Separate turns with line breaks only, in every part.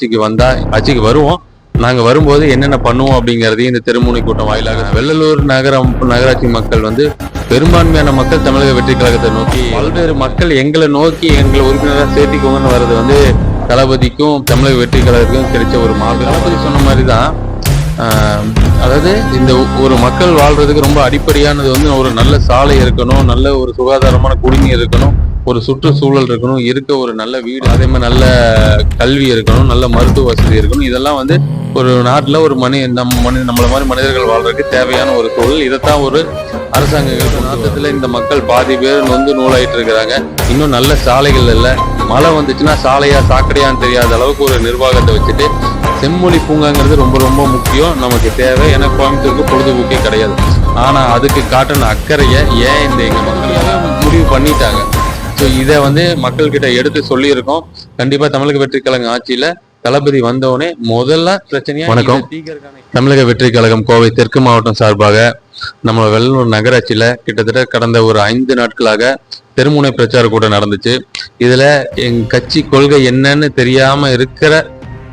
ஆட்சிக்கு வந்தா ஆட்சிக்கு வருவோம். நாங்க வரும்போது என்னென்ன பண்ணுவோம் அப்படிங்கறதையும் இந்த தெருமுனை கூட்டம் வாயிலாக வெள்ளலூர் நகரம் நகராட்சி மக்கள் வந்து பெரும்பான்மையான மக்கள் தமிழக வெற்றி கழகத்தை நோக்கி பல்வேறு மக்கள் எங்களை நோக்கி எங்களை உறுப்பினராக சேர்த்திக்கோங்கன்னு வர்றது வந்து தளபதிக்கும் தமிழக வெற்றி கழகத்துக்கும் கிடைச்ச ஒரு மாதிரி தளபதி சொன்ன மாதிரி தான் அதாவது இந்த ஒரு மக்கள் வாழ்றதுக்கு ரொம்ப அடிப்படையானது வந்து ஒரு நல்ல சாலை இருக்கணும் நல்ல ஒரு சுகாதாரமான குடிநீர் இருக்கணும். ஒரு சுற்றுச்சூழல் இருக்கணும் இருக்க ஒரு நல்ல வீடு அதே மாதிரி நல்ல கல்வி இருக்கணும் நல்ல மருத்துவ வசதி இருக்கணும். இதெல்லாம் வந்து ஒரு நாட்டில் ஒரு மனி நம் மனி நம்மள மாதிரி மனிதர்கள் வாழ்றதுக்கு தேவையான ஒரு சூழல். இதைத்தான் ஒரு அரசாங்கங்கள் நாட்டத்தில் இந்த மக்கள் பாதி பேர் நொந்து நூலாயிட்டு இருக்கிறாங்க. இன்னும் நல்ல சாலைகள் இல்லை. மழை வந்துச்சுன்னா சாலையா சாக்கடையான்னு தெரியாத அளவுக்கு ஒரு நிர்வாகத்தை வச்சுட்டு செம்மொழி பூங்காங்கிறது ரொம்ப ரொம்ப முக்கியம். நமக்கு தேவை. ஏன்னா கோயம்புத்தூருக்கு பொழுதுபோக்கே கிடையாது. ஆனால் அதுக்கு காட்டின அக்கறையை ஏன் இந்த எங்கள் மக்கள் முடிவு பண்ணிட்டாங்க? ஸோ இதை வந்து மக்கள்கிட்ட எடுத்து சொல்லியிருக்கோம். கண்டிப்பா தமிழக வெற்றி கழகம் ஆட்சியில தளபதி வந்தவுடனே முதல்ல பிரச்சனையா வணக்கம். தமிழக வெற்றி கழகம் கோவை தெற்கு மாவட்டம் சார்பாக நம்ம வெள்ளூர் நகராட்சியில கிட்டத்தட்ட கடந்த ஒரு ஐந்து நாட்களாக தெருமுனை பிரச்சார கூட்டம் நடந்துச்சு. இதுல எங்க கட்சி கொள்கை என்னன்னு தெரியாம இருக்கிற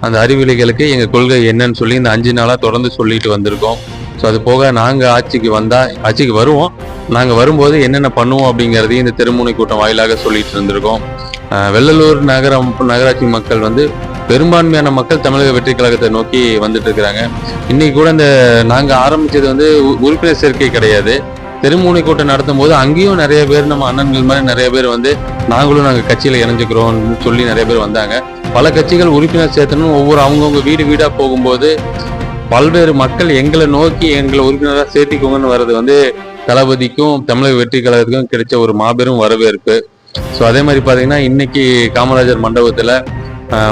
அந்த அறிவிலிகளுக்கு எங்க கொள்கை என்னன்னு சொல்லி இந்த அஞ்சு நாளா தொடர்ந்து சொல்லிட்டு வந்திருக்கோம். ஸோ அது போக நாங்கள் ஆட்சிக்கு வந்தால் ஆட்சிக்கு வருவோம். நாங்கள் வரும்போது என்னென்ன பண்ணுவோம் அப்படிங்கிறதையும் இந்த தெருமுனை கூட்டம் வாயிலாக சொல்லிட்டு இருந்திருக்கோம். வெள்ளலூர் நகரம் நகராட்சி மக்கள் வந்து பெரும்பான்மையான மக்கள் தமிழக வெற்றி கழகத்தை நோக்கி வந்துட்டு இருக்கிறாங்க. இன்னைக்கு கூட இந்த நாங்கள் ஆரம்பிச்சது வந்து உ- உறுப்பினர் சேர்க்கை கிடையாது. தெருமுனை கூட்டம் நடத்தும் போது அங்கேயும் நிறைய பேர் நம்ம அண்ணன்கள் மாதிரி நிறைய பேர் வந்து நாங்களும் நாங்கள் கட்சியில் இணைஞ்சுக்கிறோம்னு சொல்லி நிறைய பேர் வந்தாங்க. பல கட்சிகள் உறுப்பினர் சேர்த்தணும் ஒவ்வொரு அவங்கவுங்க வீடு வீடாக போகும்போது பல்வேறு மக்கள் எங்களை நோக்கி எங்களை உறுப்பினராக சேர்த்திக்கோங்கன்னு வர்றது வந்து தளபதிக்கும் தமிழக வெற்றி கழகத்துக்கும் கிடைச்ச ஒரு மாபெரும் வரவேற்பு. ஸோ அதே மாதிரி பார்த்தீங்கன்னா இன்னைக்கு காமராஜர் மண்டபத்தில்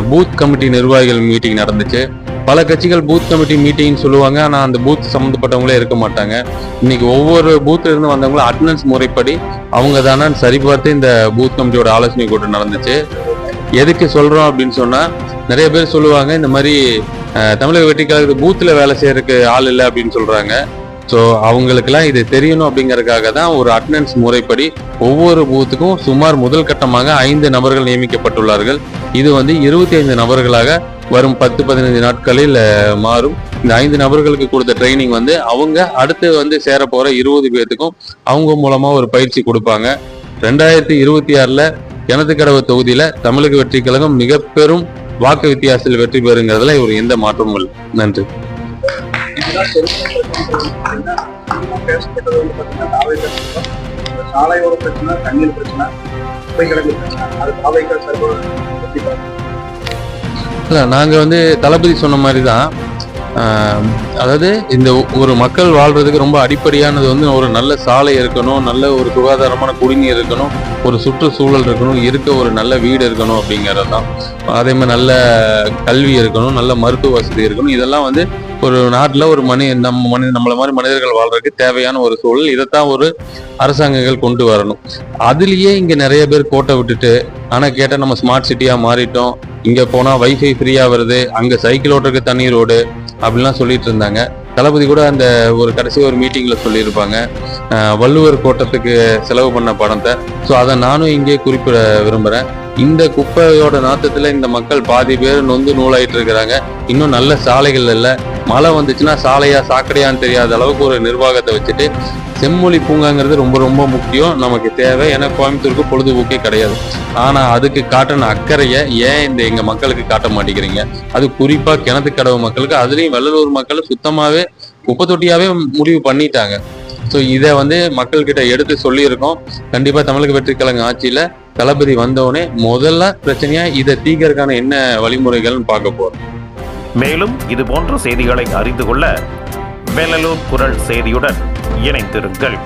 பூத் கமிட்டி நிர்வாகிகள் மீட்டிங் நடந்துச்சு. பல கட்சிகள் பூத் கமிட்டி மீட்டிங்னு சொல்லுவாங்க. ஆனால் அந்த பூத் சம்மந்தப்பட்டவங்களே இருக்க மாட்டாங்க. இன்னைக்கு ஒவ்வொரு பூத்ல இருந்து வந்தவங்களும் அட்டண்டன்ஸ் முறைப்படி அவங்க தானே சரிபார்த்து இந்த பூத் கமிட்டியோட ஆலோசனை கூட்டம் நடந்துச்சு. எதுக்கு சொல்கிறோம் அப்படின்னு சொன்னால் நிறைய பேர் சொல்லுவாங்க இந்த மாதிரி தமிழக வெற்றி பூத்தில் வேலை செய்யறதுக்கு ஆள் இல்லை அப்படின்னு சொல்றாங்க. ஸோ அவங்களுக்கெல்லாம் இது தெரியணும் அப்படிங்கறதுக்காக தான் ஒரு அட்டண்டன்ஸ் முறைப்படி ஒவ்வொரு பூத்துக்கும் சுமார் முதல் கட்டமாக ஐந்து நபர்கள் நியமிக்கப்பட்டுள்ளார்கள். இது வந்து இருபத்தி ஐந்து நபர்களாக வரும் பத்து பதினைந்து நாட்களில் மாறும். இந்த ஐந்து நபர்களுக்கு கொடுத்த ட்ரைனிங் வந்து அவங்க அடுத்து வந்து சேர போற இருபது பேர்த்துக்கும் அவங்க மூலமா ஒரு பயிற்சி கொடுப்பாங்க. ரெண்டாயிரத்தி இருபத்தி ஆறுல கிணத்துக்கடவு தொகுதியில தமிழக வெற்றி கழகம் மிக பெரும் வாக்கு வித்தியாசத்தில் வெற்றி பெறுங்கிறதுல ஒரு எந்த மாற்றமும் இல்லை. நன்றி.
சாலையோர பிரச்சனை தண்ணீர் பிரச்சனை குப்பை கிடங்கு பிரச்சனை அது தாவைக்கா சர்வ
இல்ல நாங்க வந்து தளபதி சொன்ன மாதிரி தான் அதாவது இந்த ஒரு மக்கள் வாழ்றதுக்கு ரொம்ப அடிப்படையானது வந்து ஒரு நல்ல சாலை இருக்கணும் நல்ல ஒரு சுகாதாரமான குடிநீர் இருக்கணும் ஒரு சுற்றுச்சூழல் இருக்கணும் இருக்க ஒரு நல்ல வீடு இருக்கணும் அப்படிங்கிறது தான். அதே மாதிரி நல்ல கல்வி இருக்கணும் நல்ல மருத்துவ வசதி இருக்கணும். இதெல்லாம் வந்து ஒரு நாட்டில் ஒரு மனி நம்ம மனி நம்மளை மாதிரி மனிதர்கள் வாழ்றதுக்கு தேவையான ஒரு சூழல். இதைத்தான் ஒரு அரசாங்கங்கள் கொண்டு வரணும். அதுலேயே இங்கே நிறைய பேர் கோட்டை விட்டுட்டு ஆனால் கேட்டால் நம்ம ஸ்மார்ட் சிட்டியாக மாறிட்டோம். இங்கே போனால் வைஃபை ஃப்ரீயாக வருது. அங்கே சைக்கிள் ஓட்டுறதுக்கு தண்ணி ரோடு அப்படிலாம் சொல்லிட்டு இருந்தாங்க. தளபதி கூட அந்த ஒரு கடைசி ஒரு மீட்டிங்கில் சொல்லியிருப்பாங்க. வள்ளுவர் கோட்டத்துக்கு செலவு பண்ண பணத்தை. ஸோ அதை நானும் இங்கே குறிப்பிட விரும்புகிறேன் இந்த குப்பையோட நாத்தத்துல இந்த மக்கள் பாதி பேர் நொந்து நூலாயிட்டு இருக்கிறாங்க. இன்னும் நல்ல சாலைகள் இல்லை. மழை வந்துச்சுன்னா சாலையா சாக்கடையான்னு தெரியாத அளவுக்கு ஒரு நிர்வாகத்தை வச்சுட்டு செம்மொழி பூங்காங்கிறது ரொம்ப ரொம்ப முக்கியம். நமக்கு தேவை. ஏன்னா கோயம்புத்தூருக்கு பொழுதுபோக்கே கிடையாது. ஆனா அதுக்கு காட்டின அக்கறையை ஏன் இந்த எங்க மக்களுக்கு காட்ட மாட்டேங்கிறீங்க? அது குறிப்பா கிணத்துக்கடவு மக்களுக்கு அதுலயும் வெள்ளலூர் மக்கள் சுத்தமாவே குப்பை தொட்டியாவே முடிவு பண்ணிட்டாங்க. ஸோ இதை வந்து மக்கள்கிட்ட எடுத்து சொல்லியிருக்கோம். கண்டிப்பாக தமிழக வெற்றிக்கழக ஆட்சியில் தளபதி வந்தவுடனே முதல்ல பிரச்சனையா இதை தீக்கிறதுக்கான என்ன வழிமுறைகள்னு பார்க்க போறோம்.
மேலும் இது போன்ற செய்திகளை அறிந்து கொள்ள வேலலூர் குரல் செய்தியுடன் இணைந்திருங்கள்.